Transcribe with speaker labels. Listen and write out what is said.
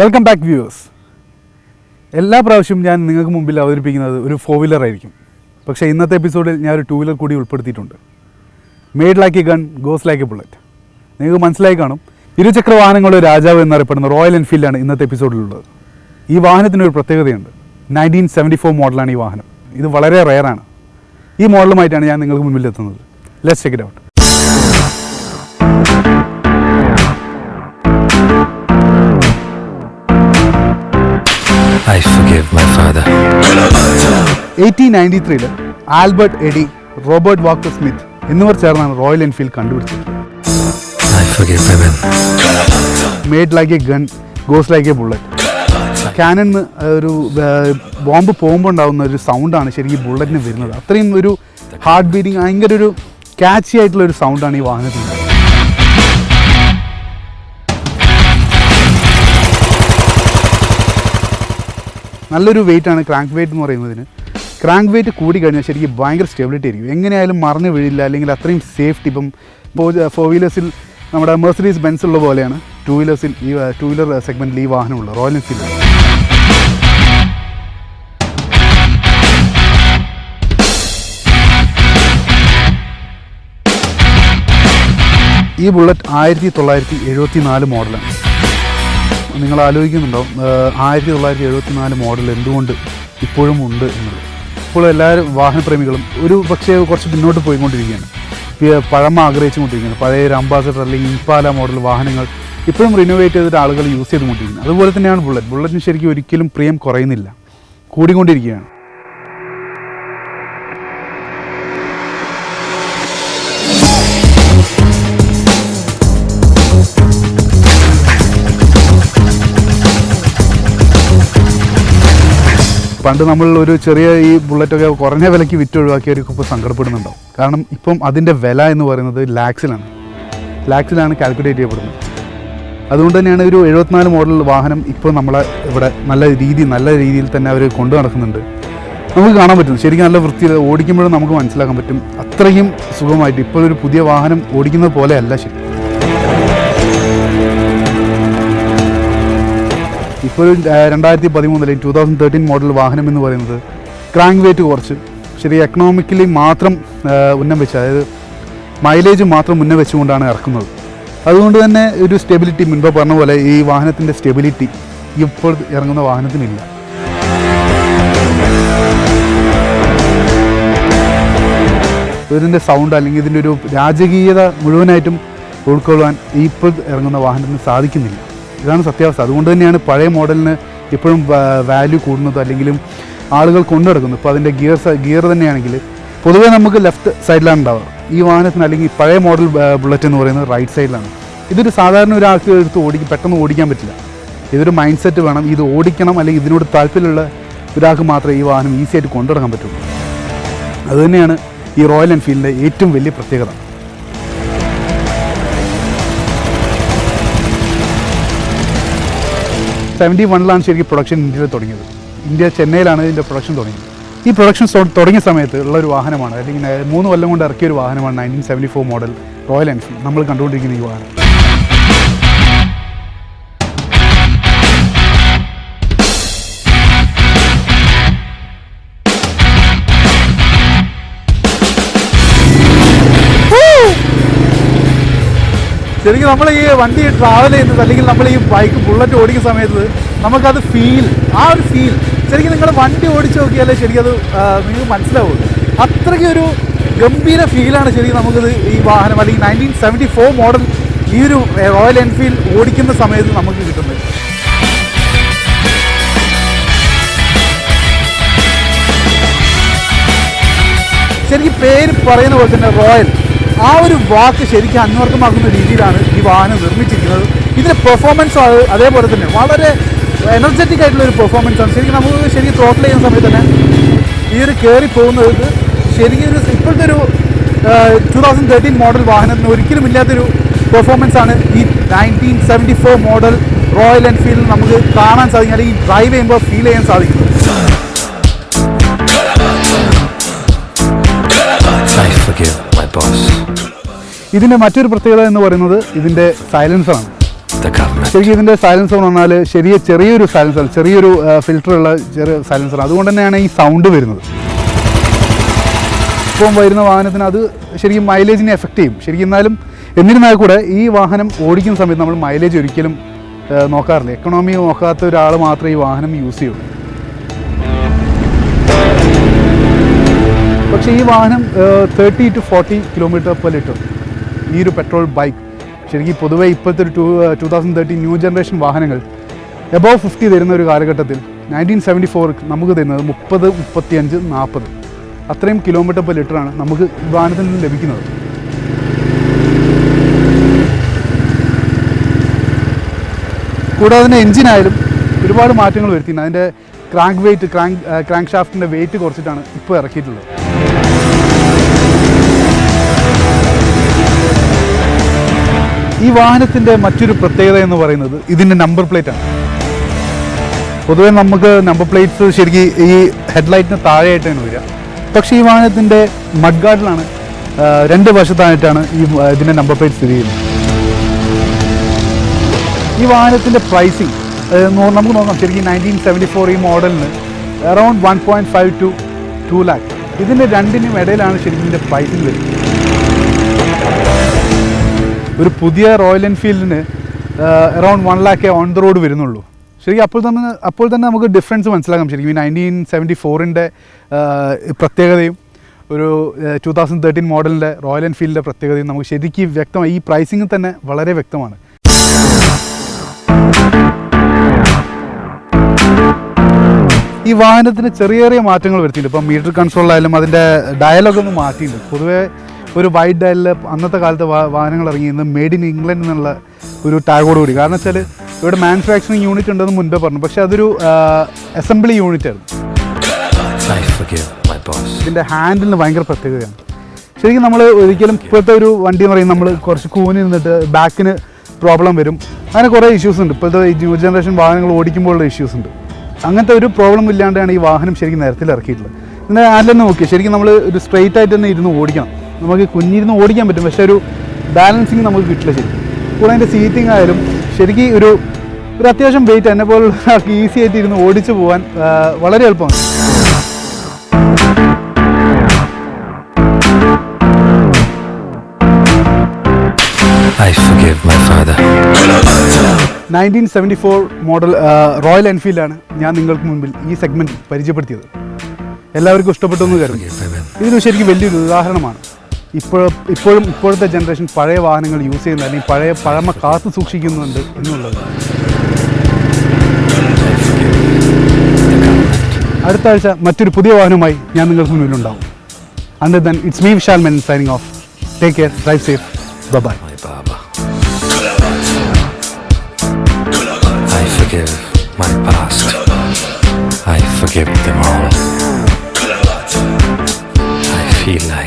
Speaker 1: Welcome back viewers എല്ലാ പ്രാവശ്യവും ഞാൻ നിങ്ങൾക്ക് മുമ്പിൽ അവതരിപ്പിക്കുന്നത് ഒരു ഫോർ വീലർ ആയിരിക്കും. പക്ഷേ ഇന്നത്തെ എപ്പിസോഡിൽ ഞാൻ ഒരു ടൂ വീലർ കൂടി ഉൾപ്പെടുത്തിയിട്ടുണ്ട്. Made like gun goes like bullet നിങ്ങൾക്ക് മനസ്സിലായി കാണും. ഇരുചക്ര വാഹനങ്ങളുടെ രാജാവ് എന്നറിയപ്പെടുന്ന റോയൽ എൻഫീൽഡാണ് ഇന്നത്തെ എപ്പിസോഡിലുള്ളത് ഈ വാഹനത്തിന് ഒരു പ്രത്യേകതയുണ്ട്. നയന്റീൻ സെവന്റി ഫോർ മോഡലാണ് ഈ വാഹനം. ഇത് വളരെ റെയറാണ് ഈ മോഡലുമായിട്ടാണ് ഞാൻ നിങ്ങൾക്ക് മുമ്പിൽ എത്തുന്നത്. Let's check it out eighteen ninety ത്രീയിൽ Albert Eadie Robert Walker Smith എന്നിവർ ചേർന്നാണ് റോയൽ എൻഫീൽഡ് കണ്ടുപിടിച്ചത്. Made like a gun goes like a bullet ക്യാനന്ന് ഒരു ബോംബ് പോകുമ്പോൾ ഉണ്ടാകുന്ന ഒരു സൗണ്ടാണ് ശരിക്കും ബുള്ളറ്റിന് വരുന്നത്. അത്രയും ഒരു ഹാർട്ട് ബീറ്റിംഗ് ഭയങ്കര ഒരു ക്യാച്ചി ആയിട്ടുള്ള ഒരു സൗണ്ടാണ് ഈ വാഹനത്തിൽ നല്ലൊരു വെയിറ്റാണ് ആണ് ക്രാങ്ക് വെയിറ്റ് എന്ന് പറയുന്നതിന്. ക്രാങ്ക് വെയിറ്റ് കൂടി കഴിഞ്ഞാൽ ശരിക്കും ഭയങ്കര സ്റ്റെബിലിറ്റി ആയിരിക്കും. എങ്ങനെയായാലും മറിഞ്ഞു വീഴില്ല അല്ലെങ്കിൽ അത്രയും സേഫ്റ്റി ഇപ്പം ഫോർ വീലേഴ്സിൽ നമ്മുടെ മെർസഡീസ് ബെൻസ് ഉള്ള പോലെയാണ്. ടു വീലേഴ്സിൽ ഈ ടു വീലർ സെഗ്മെന്റിൽ ഈ വാഹനമുള്ളത് റോയൽ എൻഫീൽഡ് ഈ ബുള്ളറ്റ് ആയിരത്തി തൊള്ളായിരത്തി എഴുപത്തി നാല് മോഡലാണ്. നിങ്ങൾ ആലോചിക്കുന്നുണ്ടോ ആയിരത്തി തൊള്ളായിരത്തി എഴുപത്തി നാല് മോഡൽ എന്തുകൊണ്ട് ഇപ്പോഴും ഉണ്ട് എന്നുള്ളത്. ഇപ്പോൾ എല്ലാവരും വാഹനപ്രേമികളും ഒരു പക്ഷേ കുറച്ച് മുന്നോട്ട് പോയിക്കൊണ്ടിരിക്കുകയാണ്. പഴമ ആഗ്രഹിച്ചുകൊണ്ടിരിക്കുകയാണ്. പഴയ ഒരു അംബാസഡർ അല്ലെങ്കിൽ ഇംപാല മോഡൽ വാഹനങ്ങൾ ഇപ്പോഴും റിനോവേറ്റ് ചെയ്തിട്ട് ആളുകൾ യൂസ് ചെയ്തുകൊണ്ടിരിക്കുന്നത് അതുപോലെ തന്നെയാണ് ബുള്ളറ്റ് ബുള്ളറ്റിന് ശരിക്കും ഒരിക്കലും പ്രിയം കുറയുന്നില്ല. കൂടിക്കൊണ്ടിരിക്കുകയാണ്. പണ്ട് നമ്മൾ ഒരു ചെറിയ ഈ ബുള്ളറ്റൊക്കെ കുറഞ്ഞ വിലയ്ക്ക് വിറ്റ് ഒഴിവാക്കിയവർക്ക് ഇപ്പോൾ സങ്കടപ്പെടുന്നുണ്ടാവും. കാരണം ഇപ്പം അതിന്റെ വില എന്ന് പറയുന്നത് ലാക്സിലാണ്. ലാക്സിലാണ് കാൽക്കുലേറ്റ് ചെയ്യപ്പെടുന്നത്. അതുകൊണ്ട് തന്നെയാണ് ഒരു എഴുപത്തിനാല് മോഡൽ വാഹനം ഇപ്പോൾ നമ്മളെ ഇവിടെ നല്ല രീതി നല്ല രീതിയിൽ തന്നെ അവർ കൊണ്ടു നടക്കുന്നുണ്ട്. നമുക്ക് കാണാൻ പറ്റും. ശരിക്കും നല്ല വൃത്തിയിൽ ഓടിക്കുമ്പോഴും നമുക്ക് മനസ്സിലാക്കാൻ പറ്റും. അത്രയും സുഖമായിട്ട് ഇപ്പോൾ ഒരു പുതിയ വാഹനം ഓടിക്കുന്നത് പോലെയല്ല ശരി ഇപ്പോൾ രണ്ടായിരത്തി പതിമൂന്നിൽ ടു തൗസൻഡ് തേർട്ടീൻ മോഡൽ വാഹനം എന്ന് പറയുന്നത് ക്രാങ്ക് വെയിറ്റ് കുറച്ച്. ശരി എക്കണോമിക്കലി മാത്രം ഉന്നം വെച്ച് അതായത് മൈലേജ് മാത്രം മുന്നേ വെച്ചുകൊണ്ടാണ് ഇറക്കുന്നത്. അതുകൊണ്ട് തന്നെ ഒരു സ്റ്റെബിലിറ്റി മുൻപ് പറഞ്ഞ പോലെ ഈ വാഹനത്തിന്റെ സ്റ്റെബിലിറ്റി ഇപ്പോൾ ഇറങ്ങുന്ന വാഹനത്തിനില്ല. ഇതിന്റെ സൗണ്ട് അല്ലെങ്കിൽ ഇതിന്റെ ഒരു രാജകീയത മുഴുവനായിട്ടും ഉൾക്കൊള്ളുവാൻ ഇപ്പോൾ ഇറങ്ങുന്ന വാഹനത്തിന് സാധിക്കുന്നില്ല. ഇതാണ് സത്യാവസ്ഥ. അതുകൊണ്ട് തന്നെയാണ് പഴയ മോഡലിന് ഇപ്പോഴും വാല്യൂ കൂടുന്നത് അല്ലെങ്കിലും ആളുകൾ കൊണ്ടു നടക്കുന്നത്. ഇപ്പോൾ അതിന്റെ ഗിയർ ഗിയർ തന്നെയാണെങ്കിൽ പൊതുവേ നമുക്ക് ലെഫ്റ്റ് സൈഡിലാണ് ഉണ്ടാവുക. ഈ വാഹനത്തിന് അല്ലെങ്കിൽ പഴയ മോഡൽ ബുള്ളറ്റ് എന്ന് പറയുന്നത് റൈറ്റ് സൈഡിലാണ് ഇതൊരു സാധാരണ ഒരാൾക്ക് എടുത്ത് ഓടിക്കും പെട്ടെന്ന് ഓടിക്കാൻ പറ്റില്ല. ഇതൊരു മൈൻഡ് സെറ്റ് വേണം. ഇത് ഓടിക്കണം അല്ലെങ്കിൽ ഇതിനോട് താല്പര്യമുള്ള ഒരാൾക്ക് മാത്രമേ ഈ വാഹനം ഈസിയായിട്ട് കൊണ്ടുനടക്കാൻ കൊണ്ടു നടക്കാൻ പറ്റുള്ളൂ. അതുതന്നെയാണ് ഈ റോയൽ എൻഫീൽഡിന്റെ ഏറ്റവും വലിയ പ്രത്യേകത. സെവന്റി വണ്ണിലാണ് ശരിക്കും പ്രൊഡക്ഷൻ ഇന്ത്യയിൽ തുടങ്ങിയത്. ഇന്ത്യ ചെന്നൈയിലാണ് ഇതിന്റെ പ്രൊഡക്ഷൻ തുടങ്ങിയത്. ഈ പ്രൊഡക്ഷൻ തുടങ്ങിയ സമയത്ത് ഉള്ള ഒരു വാഹനമാണ്. അല്ലെങ്കിൽ മൂന്ന് കൊല്ലം കൊണ്ട് ഇറക്കിയ ഒരു വാഹനമാണ് nineteen seventy four model Royal Enfield നമ്മൾ കണ്ടുകൊണ്ടിരിക്കുന്ന ഈ വാഹനം. ശരിക്കും നമ്മൾ ഈ വണ്ടി ട്രാവൽ ചെയ്യുന്നത് അല്ലെങ്കിൽ നമ്മൾ ഈ ബൈക്ക് ബുള്ളറ്റ് ഓടിക്കുന്ന സമയത്ത് നമുക്കത് ഫീൽ ആ ഒരു ഫീൽ ശരിക്കും നിങ്ങൾ വണ്ടി ഓടിച്ച് നോക്കിയാലേ ശരിക്കും അത് നിങ്ങൾക്ക് മനസ്സിലാവും. അത്രയ്ക്ക് ഒരു ഗംഭീര ഫീലാണ് ശരിക്കും നമുക്കിത് ഈ വാഹനം അല്ലെങ്കിൽ നയന്റീൻ സെവന്റി ഫോർ മോഡൽ ഈ ഒരു റോയൽ എൻഫീൽഡ് ഓടിക്കുന്ന സമയത്ത് നമുക്ക് കിട്ടുന്നത്. ശരിക്കും പേര് പറയുന്ന പോലെ തന്നെ റോയൽ ആ ഒരു വാക്ക് ശരിക്കും അന്വർത്ഥമാക്കുന്ന രീതിയിലാണ് ഈ വാഹനം നിർമ്മിച്ചിരിക്കുന്നത്. ഇതിന്റെ പെർഫോമൻസ് അതേപോലെ തന്നെ. വളരെ എനർജറ്റിക് ആയിട്ടുള്ള ഒരു പെർഫോമൻസ് ആണ്. ശരിക്കും നമുക്ക് ശരിക്കും ത്രോട്ടിൽ ചെയ്യുന്ന സമയത്ത് തന്നെ ഈ ഒരു കയറി പോകുന്നത് ശരിക്കും ഒരു ഇപ്പോഴത്തെ ഒരു ടു തൗസൻഡ് തേർട്ടീൻ മോഡൽ വാഹനത്തിന് ഒരിക്കലും ഇല്ലാത്തൊരു പെർഫോമൻസ് ആണ് ഈ nineteen seventy four model Royal എൻഫീൽഡിൽ നമുക്ക് കാണാൻ സാധിക്കും. അല്ലെങ്കിൽ ഡ്രൈവ് ചെയ്യുമ്പോൾ ഫീൽ ചെയ്യാൻ സാധിക്കുന്നത് ഇതിന്റെ മറ്റൊരു പ്രത്യേകത എന്ന് പറയുന്നത് ഇതിന്റെ സൈലൻസറാണ്. ശരിക്കും ഇതിന്റെ സൈലൻസർ എന്ന് പറഞ്ഞാൽ ശരിയ ചെറിയൊരു സൈലൻസർ ചെറിയൊരു ഫിൽറ്റർ ഉള്ള ചെറിയ സൈലൻസർ അതുകൊണ്ട് തന്നെയാണ് ഈ സൗണ്ട് വരുന്നത്. ഇപ്പം വരുന്ന വാഹനത്തിന് അത് ശരിക്കും മൈലേജിനെ എഫക്റ്റ് ചെയ്യും. ശരിക്കും എന്നാലും എന്നിരുന്നാൽ കൂടെ ഈ വാഹനം ഓടിക്കുന്ന സമയത്ത് നമ്മൾ മൈലേജ് ഒരിക്കലും നോക്കാറില്ല. എക്കണോമി നോക്കാത്ത ഒരാൾ മാത്രമേ ഈ വാഹനം യൂസ് ചെയ്യുള്ളൂ പക്ഷേ ഈ വാഹനം thirty to forty kilometre per litre ഈ ഒരു പെട്രോൾ ബൈക്ക് ശരിക്കും പൊതുവേ ഇപ്പോഴത്തെ ഒരു two two thousand thirty new generation വാഹനങ്ങൾ എബോവ് ഫിഫ്റ്റി തരുന്ന ഒരു കാലഘട്ടത്തിൽ നയന്റീൻ സെവന്റി ഫോർ നമുക്ക് തരുന്നത് മുപ്പത് മുപ്പത്തിയഞ്ച് നാൽപ്പത് അത്രയും കിലോമീറ്റർ പെർ ലിറ്ററാണ് നമുക്ക് വാഹനത്തിൽ നിന്ന് ലഭിക്കുന്നത്. കൂടാതെ തന്നെ എഞ്ചിനായാലും ഒരുപാട് മാറ്റങ്ങൾ വരുത്തിയിട്ടുണ്ട്. അതിന്റെ ക്രാങ്ക് വെയിറ്റ് ക്രാങ്ക് ക്രാങ്ക് ഷാഫ്റ്റിന്റെ വെയിറ്റ് കുറച്ചിട്ടാണ് ഇപ്പോൾ ഇറക്കിയിട്ടുള്ളത്. ഈ വാഹനത്തിന്റെ മറ്റൊരു പ്രത്യേകത എന്ന് പറയുന്നത് ഇതിന്റെ നമ്പർ പ്ലേറ്റ് ആണ്. പൊതുവെ നമുക്ക് നമ്പർ പ്ലേറ്റ്സ് ശരിക്കും ഈ ഹെഡ്ലൈറ്റിന് താഴെയായിട്ടാണ് വരിക. പക്ഷേ ഈ വാഹനത്തിന്റെ മഡ് ഗാർഡിലാണ് രണ്ട് വശത്തായിട്ടാണ് ഈ ഇതിന്റെ നമ്പർ പ്ലേറ്റ് സ്ഥിതി ചെയ്യുന്നത്. ഈ വാഹനത്തിന്റെ പ്രൈസിങ് നമുക്ക് നോക്കാം. ശരിക്കും നയന്റീൻ സെവന്റി ഫോർ ഈ മോഡലിന് around one point five to two lakh ഇതിന്റെ രണ്ടിനും ഇടയിലാണ് ശരിക്കും ഇതിന്റെ പ്രൈസിങ് വരുന്നത്. ഒരു പുതിയ റോയൽ എൻഫീൽഡിന് അറൗണ്ട് വൺ ലാക്കേ ഓൺ ദ റോഡ് വരുന്നുള്ളൂ. ശരിക്കും അപ്പോൾ തന്നെ അപ്പോൾ തന്നെ നമുക്ക് ഡിഫറൻസ് മനസ്സിലാക്കാം. ശരിക്കും ഈ നയന്റീൻ സെവന്റി ഫോറിന്റെ പ്രത്യേകതയും ഒരു ടു തൗസൻഡ് തേർട്ടീൻ മോഡലിന്റെ റോയൽ എൻഫീൽഡിന്റെ പ്രത്യേകതയും നമുക്ക് ശരിക്കും വ്യക്തമായി ഈ പ്രൈസിങ് തന്നെ വളരെ വ്യക്തമാണ്. ഈ വാഹനത്തിന് ചെറിയ ചെറിയ മാറ്റങ്ങൾ വരുത്തിയിട്ടുണ്ട്. ഇപ്പം മീറ്റർ കൺട്രോളിലായാലും അതിന്റെ ഡയലോഗ് ഒന്ന് മാറ്റിയിട്ടുണ്ട് പൊതുവേ ഒരു വൈറ്റ് ഡയലിൽ അന്നത്തെ കാലത്ത് വാ- വാഹനങ്ങൾ ഇറങ്ങിയിരുന്നത് മെയ്ഡ് ഇൻ ഇംഗ്ലണ്ട് എന്നുള്ള ഒരു ടാഗോട് കൂടി. കാരണം വെച്ചാൽ ഇവിടെ മാനുഫാക്ചറിങ് യൂണിറ്റ് ഉണ്ടെന്ന് മുൻപേ പറഞ്ഞു. പക്ഷേ അതൊരു അസംബ്ലി യൂണിറ്റ് ആയിരുന്നു. ഇതിന്റെ ഹാൻഡിലിന് ഭയങ്കര പ്രത്യേകതയാണ്. ശരിക്കും നമ്മൾ ഒരിക്കലും ഇപ്പോഴത്തെ ഒരു വണ്ടി എന്ന് പറയുന്നത് നമ്മൾ കുറച്ച് കൂനി നിന്നിട്ട് ബാക്കിന് പ്രോബ്ലം വരും. അങ്ങനെ കുറേ ഇഷ്യൂസ് ഉണ്ട്. ഇപ്പോഴത്തെ ഈ ന്യൂ ജനറേഷൻ വാഹനങ്ങൾ ഓടിക്കുമ്പോഴുള്ള ഇഷ്യൂസ് ഉണ്ട്. അങ്ങനത്തെ ഒരു പ്രോബ്ലം ഇല്ലാണ്ടാണ് ഈ വാഹനം ശരിക്കും നേരത്തിൽ ഇറക്കിയിട്ടുള്ളത്. ഇതിന്റെ ഹാൻഡിൽ നോക്കിയാൽ ശരിക്കും നമ്മൾ ഒരു സ്ട്രെയിറ്റ് ആയിട്ട് തന്നെ ഇരുന്ന് ഓടിക്കണം. നമുക്ക് കുഞ്ഞിരുന്ന് ഓടിക്കാൻ പറ്റും. പക്ഷേ ഒരു ബാലൻസിങ് നമുക്ക് കിട്ടില്ല ശരി കൂടെ അതിന്റെ സീറ്റിംഗ് ആയാലും ശരിക്കും ഒരു ഒരു അത്യാവശ്യം വെയിറ്റ് എന്നെ പോലുള്ള ഈസി ആയിട്ട് ഇരുന്ന് ഓടിച്ചു പോകാൻ വളരെ എളുപ്പമാണ്. Nineteen seventy four model Royal എൻഫീൽഡാണ് ഞാൻ നിങ്ങൾക്ക് മുമ്പിൽ ഈ സെഗ്മെന്റ് പരിചയപ്പെടുത്തിയത്. എല്ലാവർക്കും ഇഷ്ടപ്പെട്ടു എന്ന് കരുതുന്നു. ഇതൊരു ശരിക്കും വലിയൊരു ഉദാഹരണമാണ്. ഇപ്പോൾ ഇപ്പോഴും ഇപ്പോഴത്തെ ജനറേഷൻ പഴയ വാഹനങ്ങൾ യൂസ് ചെയ്യുന്ന അല്ലെങ്കിൽ പഴയ പഴമ കാത്തു സൂക്ഷിക്കുന്നുണ്ട് എന്നുള്ളത്. അടുത്ത ആഴ്ച മറ്റൊരു പുതിയ വാഹനവുമായി ഞാൻ നിങ്ങൾക്ക് മുന്നിലുണ്ടാവും. Until then it's me Vishal men signing off take care drive safe bye
Speaker 2: My past. I forgive them all. I feel like